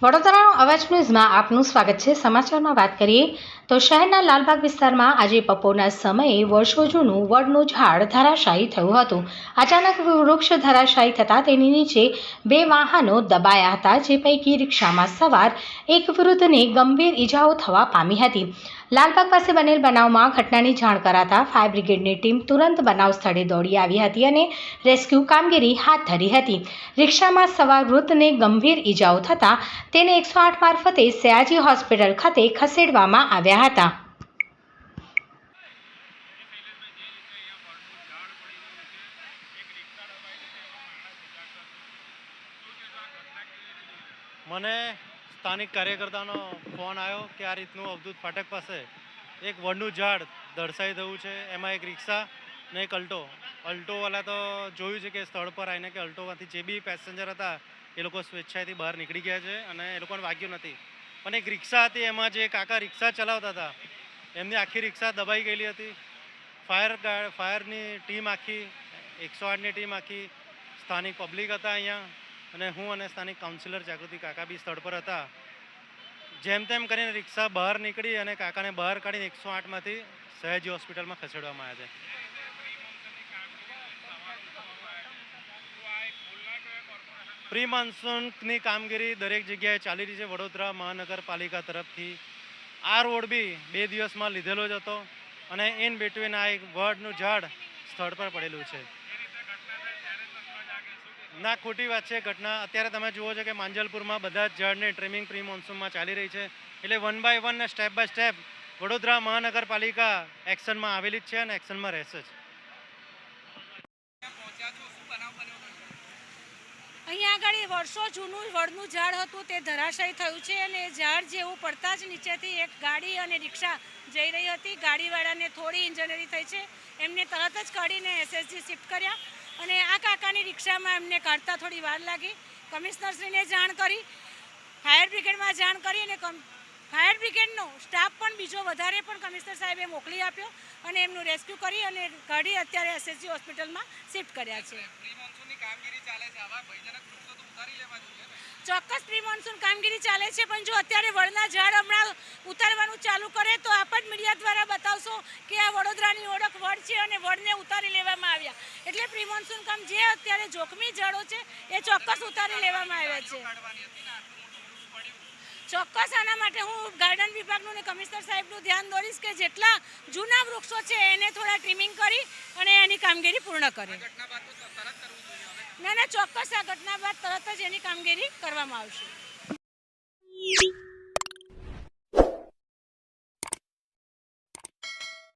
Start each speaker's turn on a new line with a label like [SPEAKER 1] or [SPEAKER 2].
[SPEAKER 1] વડોદરાનો અવાજ ન્યૂઝમાં આપનું સ્વાગત છે. સમાચારમાં વાત કરીએ તો શહેરના લાલબાગ વિસ્તારમાં આજે બપોરના સમયે વર્ષો જૂનું વડનું ઝાડ ધરાશાયી થયું હતું. અચાનક વૃક્ષ ધરાશાયી થતાં તેની નીચે બે વાહનો દબાયા હતા, જે પૈકી રિક્ષામાં સવાર એક વૃદ્ધને ગંભીર ઈજાઓ થવા પામી હતી. લાલબાગ પાસે બનેલ બનાવમાં ઘટનાની જાણ કરાતા ફાયર બ્રિગેડની ટીમ તુરંત બનાવ સ્થળે દોડી આવી હતી અને રેસ્ક્યુ કામગીરી હાથ ધરી હતી. રિક્ષામાં સવાર વૃદ્ધને ગંભીર ઈજાઓ થતાં તેને એકસો આઠ મારફતે સયાજી હોસ્પિટલ ખાતે ખસેડવામાં આવ્યા હતા.
[SPEAKER 2] મને સ્થાનિક કાર્યકર્તાનો ફોન આવ્યો કે આ રીતનું અવધૂત ફાટક પાસે એક વડનું ઝાડ દર્શાઈ થયું છે. એમાં એક રિક્ષા ને એક અલ્ટો. અલ્ટોવાલા તો જોયું છે કે સ્થળ પર આવીને કે અલ્ટોમાંથી જે બી પેસેન્જર હતા એ લોકો સ્વેચ્છાએથી બહાર નીકળી ગયા છે અને એ લોકોને વાગ્યું નથી. પણ એક રિક્ષા હતી, એમાં જે કાકા રિક્ષા ચલાવતા હતા, એમની આખી રિક્ષા દબાઈ ગયેલી હતી. ફાયર ફાયરની ટીમ આખી, એકસો આઠની ટીમ આખી, સ્થાનિક પબ્લિક હતા અહીંયા. અને હું અને સ્થાનિક કાઉન્સિલર જાગૃતિ કાકા બી સ્થળ પર હતા. જેમ તેમ કરીને રિક્ષા બહાર નીકળી અને કાકાને બહાર કાઢીને એકસો આઠમાંથી સહેજી હોસ્પિટલમાં ખસેડવામાં આવ્યા છે. પ્રી મોન્સૂનની કામગીરી દરેક જગ્યાએ ચાલી રહી છે. વડોદરા મહાનગરપાલિકા તરફથી આ રોડ બી બે દિવસમાં લીધેલો જ હતો અને ઇન બિટવીન આ એક વડનું ઝાડ સ્થળ પર પડેલું છે. ના, ખોટી વાત છે. ઘટના, અત્યારે તમે જુઓ છો કે માંજલપુરમાં બધા જ ઝાડની ટ્રીમિંગ પ્રી મોન્સૂનમાં ચાલી રહી છે. એટલે one by one step by step Vadodara મહાનગરપાલિકા એક્શનમાં આવેલી જ છે અને એક્શનમાં રહેશે જ.
[SPEAKER 3] અહીંયા આગળ વર્ષો જૂનું વડનું ઝાડ હતું, તે ધરાશાયી થયું છે અને ઝાડ જેવું પડતા જ નીચેથી એક ગાડી અને રિક્ષા જઈ રહી હતી. ગાડીવાળાને થોડી ઇન્જરી થઈ છે. એમને તરત જ કાઢીને એસએસજી શિફ્ટ કર્યા. અને આ કાકાની રિક્ષામાં એમને કાઢતા થોડી વાર લાગી. કમિશનરશ્રીને જાણ કરી, ફાયર બ્રિગેડમાં જાણ કરી અને ફાયર બ્રિગેડનો સ્ટાફ પણ બીજો વધારે પણ કમિશનર સાહેબે મોકલી આપ્યો અને એમનું રેસ્ક્યુ કરી અને કાઢી અત્યારે એસએસજી હોસ્પિટલમાં શિફ્ટ કર્યા છે. ચોક્કસ પ્રી મોન્સૂન કામગીરી ચાલે છે, પણ જો અત્યારે વડના ઝાડ હમણાં ઉતારવાનું ચાલુ કરે, તો આપ જ મીડિયા દ્વારા બતાવશો કે આ વડોદરાની ઓળખ વડ છે અને વડને ઉતારી લેવામાં આવ્યા. એટલે પ્રી મોન્સૂન કામ જે અત્યારે જોખમી ઝાડો છે, એ ચોક્કસ ઉતારી લેવામાં આવ્યા છે. ચોક્કસ આના માટે હું ગાર્ડન વિભાગનું કમિશનર સાહેબનું ધ્યાન દોરીશ કે જેટલા જૂના વૃક્ષો છે, એને થોડા ટ્રીમિંગ કરી અને એની કામગીરી પૂર્ણ કરે. ના ના ચોક્કસ આ ઘટના બાદ તરત જ એની કામગીરી કરવામાં આવશે.